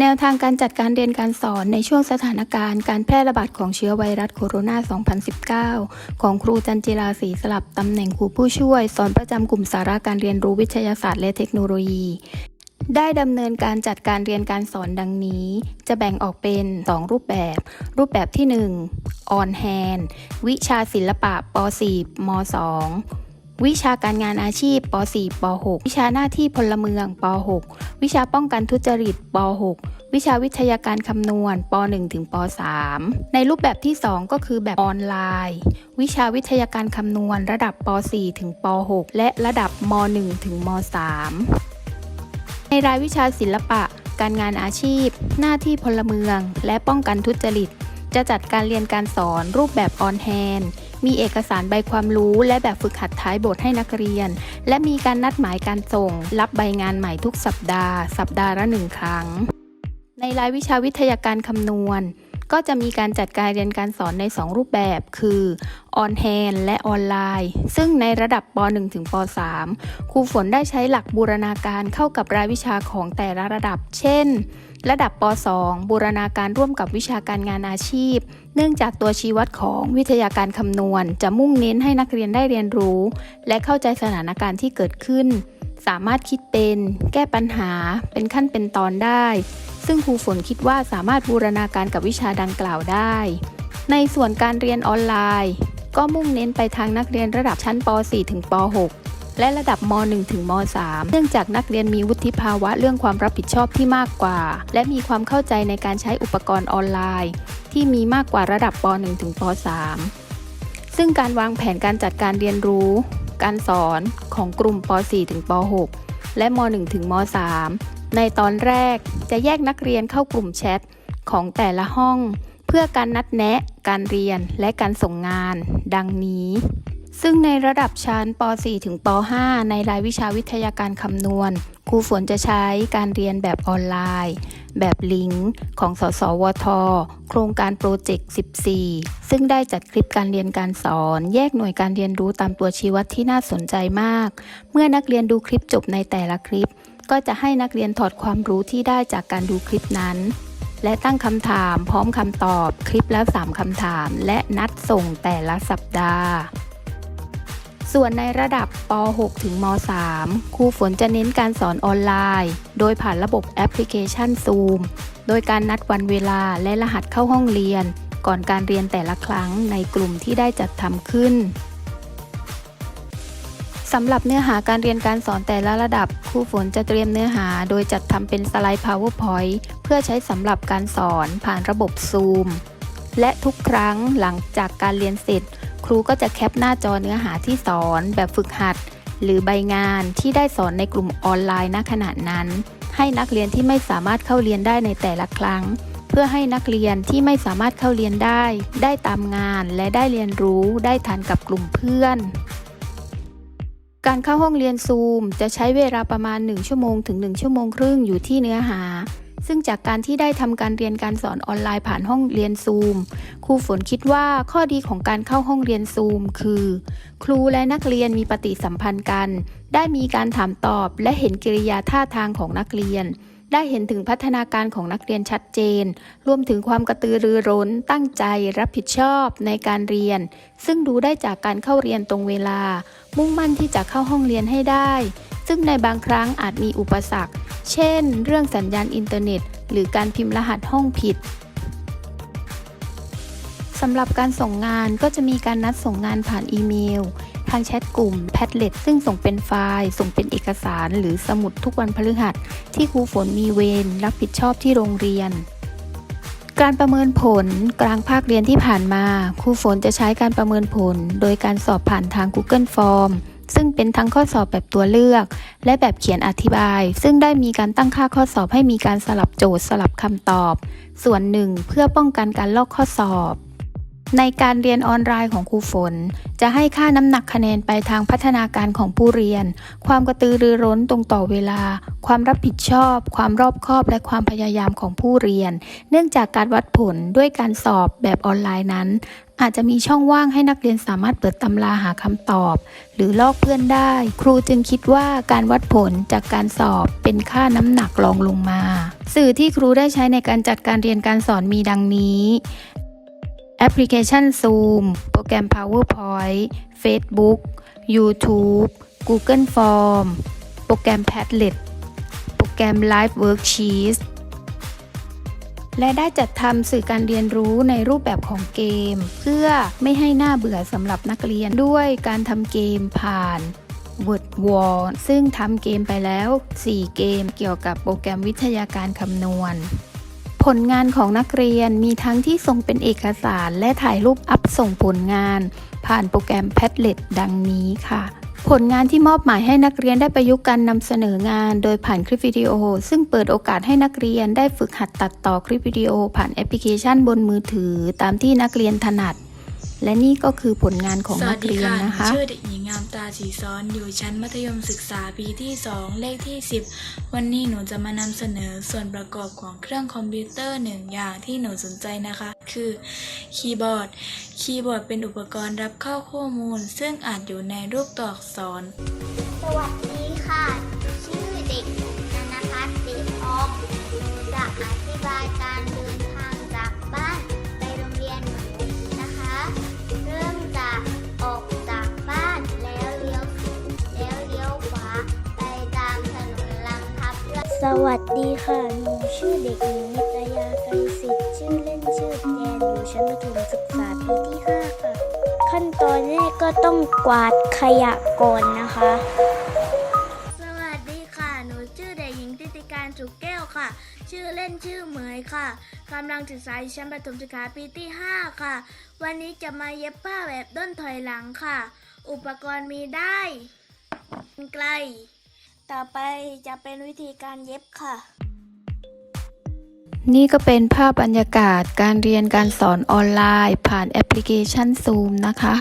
แนวทางการจัดการเรียนการสอนในช่วงสถานการณ์การแพร่ระบาดของเชื้อไวรัสโคโรนา 2019 ของครูจันจิราศรีสลับตำแหน่งครูผู้ช่วย สอนประจำกลุ่มสาระการเรียนรู้วิทยาศาสตร์และเทคโนโลยี ได้ดำเนินการจัดการเรียนการสอนดังนี้ จะแบ่งออกเป็น 2 รูปแบบ รูปแบบที่ 1 on hand วิชาศิลปะป .4 ม .2 วิชาการงานอาชีพป .4 ป .6 วิชาหน้าที่พลเมืองป .6 วิชาป้องกันทุจริตป .6 วิชาวิทยาการคำนวณป .1 ถึงป .3 ในรูปแบบที่ 2 ก็คือแบบออนไลน์ วิชาวิทยาการคำนวณระดับป .4 ถึงป .6 และระดับม .1 ถึงม .3 ในรายวิชาศิลปะ การงานอาชีพ หน้าที่พลเมือง และป้องกันทุจริต จะจัดการเรียนการสอนรูปแบบออนแฮน มีเอกสารใบความรู้ และแบบฝึกหัดท้ายบทให้นักเรียน และมีการนัดหมายการส่ง รับใบงานใหม่ทุกสัปดาห์ สัปดาห์ละหนึ่งครั้ง ในรายวิชาวิทยาการคำนวณ ก็จะมีการจัดการเรียนการสอนใน 2 รูปแบบ คือออนแฮนและออนไลน์ ซึ่งในระดับป .1 ถึงป .3 ครูฝนได้ใช้หลักบูรณาการเข้ากับรายวิชาของแต่ละระดับ เช่น ระดับป .2 บูรณาการร่วมกับวิชาการงานอาชีพ เนื่องจากตัวชี้วัดของวิทยาการคำนวณ จะมุ่งเน้นให้นักเรียนได้เรียนรู้ และเข้าใจสถานการณ์ที่เกิดขึ้น สามารถคิดเป็น แก้ปัญหา เป็นขั้นเป็นตอนได้ ซึ่งครูฝนคิดว่าสามารถบูรณาการกับวิชาดังกล่าวได้ ในส่วนการเรียนออนไลน์ ก็มุ่งเน้นไปทางนักเรียนระดับชั้นป .4 ถึงป .6 และระดับม .1 ถึงม .3 เนื่องจากนักเรียนมีวุฒิภาวะเรื่องความรับผิดชอบที่มากกว่า และมีความเข้าใจในการใช้อุปกรณ์ออนไลน์ ที่มีมากกว่าระดับป .1 ถึงป .3 ซึ่งการวางแผนการจัดการเรียนรู้ การสอนของกลุ่มป .4 ถึงป .6 และม .1 ถึงม .3 ในตอนแรกจะแยกนักเรียนเข้ากลุ่มแชทของแต่ละห้อง เพื่อการนัดแนะ การเรียนและการส่งงาน ดังนี้ ซึ่งในระดับชั้นป .4 ถึงป .5 ในรายวิชาวิทยาการคำนวณ ครูฝนจะใช้การเรียนแบบออนไลน์ แบบลิงก์ ของสสวท โครงการโปรเจกต์ 14 ซึ่งได้จัดคลิปการเรียนการสอน แยกหน่วยการเรียนรู้ตามตัวชี้วัดที่น่าสนใจมาก เมื่อนักเรียนดูคลิปจบในแต่ละคลิป ก็จะให้นักเรียนถอดความรู้ที่ได้จากการดูคลิปนั้นและตั้งคำถามพร้อมคำตอบคลิปละ3คำถาม และนัดส่งแต่ละสัปดาห์ ส่วนในระดับป .6 ถึงม .3 ครูฝนจะเน้นการสอนออนไลน์ โดยผ่านระบบแอปพลิเคชัน Zoom โดยการนัดวันเวลาและรหัสเข้าห้องเรียน ก่อนการเรียนแต่ละครั้งในกลุ่มที่ได้จัดทำขึ้นสำหรับเนื้อหาการเรียนการสอนแต่ละระดับ ครูฝนจะเตรียมเนื้อหาโดยจัดทำเป็นสไลด์ PowerPoint เพื่อใช้สำหรับการสอนผ่านระบบ Zoom และทุกครั้งหลังจากการเรียนเสร็จ ครูก็จะแคปหน้าจอเนื้อหาที่สอนแบบฝึกหัด หรือใบงานที่ได้สอนในกลุ่มออนไลน์ณขณะนั้น ให้นักเรียนที่ไม่สามารถเข้าเรียนได้ในแต่ละครั้ง เพื่อให้นักเรียนที่ไม่สามารถเข้าเรียนได้ ได้ตามงานและได้เรียนรู้ได้ทันกับกลุ่มเพื่อน การเข้าห้องเรียนซูมจะใช้เวลาประมาณ 1 ชั่วโมงถึง 1 ชั่วโมงครึ่งอยู่ที่เนื้อหา ซึ่งจากการที่ได้ทำการเรียนการสอนออนไลน์ผ่านห้องเรียนซูมครูฝนคิดว่าข้อดีของการเข้าห้องเรียนซูมคือ ครูและนักเรียนมีปฏิสัมพันธ์กัน ได้มีการถามตอบและเห็นกิริยาท่าทางของนักเรียน ได้เห็นถึงพัฒนาการของนักเรียนชัดเจน รวมถึงความกระตือรือร้น ตั้งใจ รับผิดชอบในการเรียน ซึ่งดูได้จากการเข้าเรียนตรงเวลา มุ่งมั่นที่จะเข้าห้องเรียนให้ได้ ซึ่งในบางครั้งอาจมีอุปสรรค เช่น เรื่องสัญญาณอินเทอร์เน็ต หรือการพิมพ์รหัสห้องผิดสำหรับการส่งงานก็จะมีการนัดส่งงานผ่านอีเมล ทางแชทกลุ่มแพทเล็ตซึ่งส่งเป็นไฟล์ ส่งเป็นเอกสาร หรือสมุดทุกวันพฤหัส ที่ครูฝนมีเวรรับผิดชอบที่โรงเรียน การประเมินผลกลางภาคเรียนที่ผ่านมาครูฝนจะใช้การประเมินผล โดยการสอบผ่านทาง Google Form ซึ่งเป็นทั้งข้อสอบแบบตัวเลือก และแบบเขียนอธิบาย ซึ่งได้มีการตั้งค่าข้อสอบให้มีการสลับโจทย์สลับคำตอบ ส่วนหนึ่งเพื่อป้องกันการลอกข้อสอบ ในการเรียนออนไลน์ของครูฝน จะให้ค่าน้ำหนักคะแนนไปทางพัฒนาการของผู้เรียน ความกระตือรือร้นตรงต่อเวลา ความรับผิดชอบ ความรอบคอบและความพยายามของผู้เรียน เนื่องจากการวัดผลด้วยการสอบแบบออนไลน์นั้น อาจจะมีช่องว่างให้นักเรียนสามารถเปิดตำราหาคำตอบ หรือลอกเพื่อนได้ ครูจึงคิดว่าการวัดผลจากการสอบเป็นค่าน้ำหนักรองลงมา สื่อที่ครูได้ใช้ในการจัดการเรียนการสอนมีดังนี้ แอปพลิเคชัน Zoom โปรแกรม PowerPoint Facebook YouTube Google Form โปรแกรม Padlet โปรแกรม Live Worksheets และได้จัดทำสื่อการเรียนรู้ในรูปแบบของเกม เพื่อไม่ให้หน่าเบื่อสำหรับนักเรียนด้วยการทำเกมผ่าน Word Wall ซึ่งทำเกมไปแล้ว 4 เกมเกี่ยวกับโปรแกรมวิทยาการคำนวณ ผลงานของนักเรียนมีทั้งที่ส่งเป็นเอกสารและถ่ายรูปอัพส่งผลงาน ผ่านโปรแกรม Padlet ดังนี้ค่ะ ผลงานที่มอบหมายให้นักเรียนได้ประยุกต์การนำเสนองาน โดยผ่านคลิปวิดีโอ ซึ่งเปิดโอกาสให้นักเรียนได้ฝึกหัดตัดต่อคลิปวิดีโอ ผ่านแอปพลิเคชันบนมือถือ ตามที่นักเรียนถนัด และนี่ก็คือผลงานของนักเรียนนะคะสวัสดีหชื่อเด็กหญิงงามตาสีซ้อนอยู่ชั้นมัธยมศึกษาปีที่ 2 เลขที่ 10 วันนี้หนูจะมานำเสนอส่วนประกอบของเครื่องคอมพิวเตอร์หนึ่งอย่างที่หนูสนใจนะคะ คือคีย์บอร์ด คีย์บอร์ดเป็นอุปกรณ์รับเข้าข้อมูล ซึ่งอาจอยู่ในรูปตัวอักษรสวัสดี สวัสดีค่ะ หนูชื่อเด็กหญิงนิตยาไกรสิทธิ์ชื่อเล่นชื่อแจนอยู่ชั้นประถมศึกษาปีที่ 5 ค่ะ ขั้นตอนแรกก็ต้องกวาดขยะก่อนนะคะ สวัสดีค่ะ หนูชื่อเด็กหญิงติติการจุกแก้วค่ะ ชื่อเล่นชื่อเหมยค่ะกำลังศึกษาชั้นประถมศึกษาปีที่ 5 ค่ะ วันนี้จะมาเย็บผ้าแบบด้นถอยหลังค่ะ อุปกรณ์มีได้ไกล ต่อไปจะเป็นวิธีการเย็บค่ะ นี่ก็เป็นภาพบรรยากาศการเรียนการสอนออนไลน์ ผ่านแอปพลิเคชัน Zoom นะคะ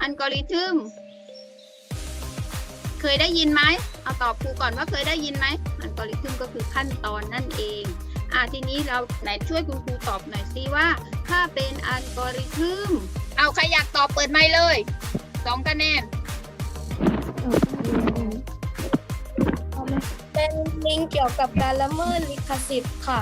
อัลกอริทึม เคยได้ยินไหม เอาตอบครูก่อนว่าเคยได้ยินไหม อัลกอริทึมก็คือขั้นตอนนั่นเอง อ่าทีนี้เราไหนช่วยคุณครูตอบหน่อยสิว่า ถ้าเป็นอัลกอริทึม เอาใครอยากตอบเปิดไมค์เลยสองคะแนนเป็นลิงก์ เกี่ยวกับการละเมิดลิขสิทธิ์ค่ะ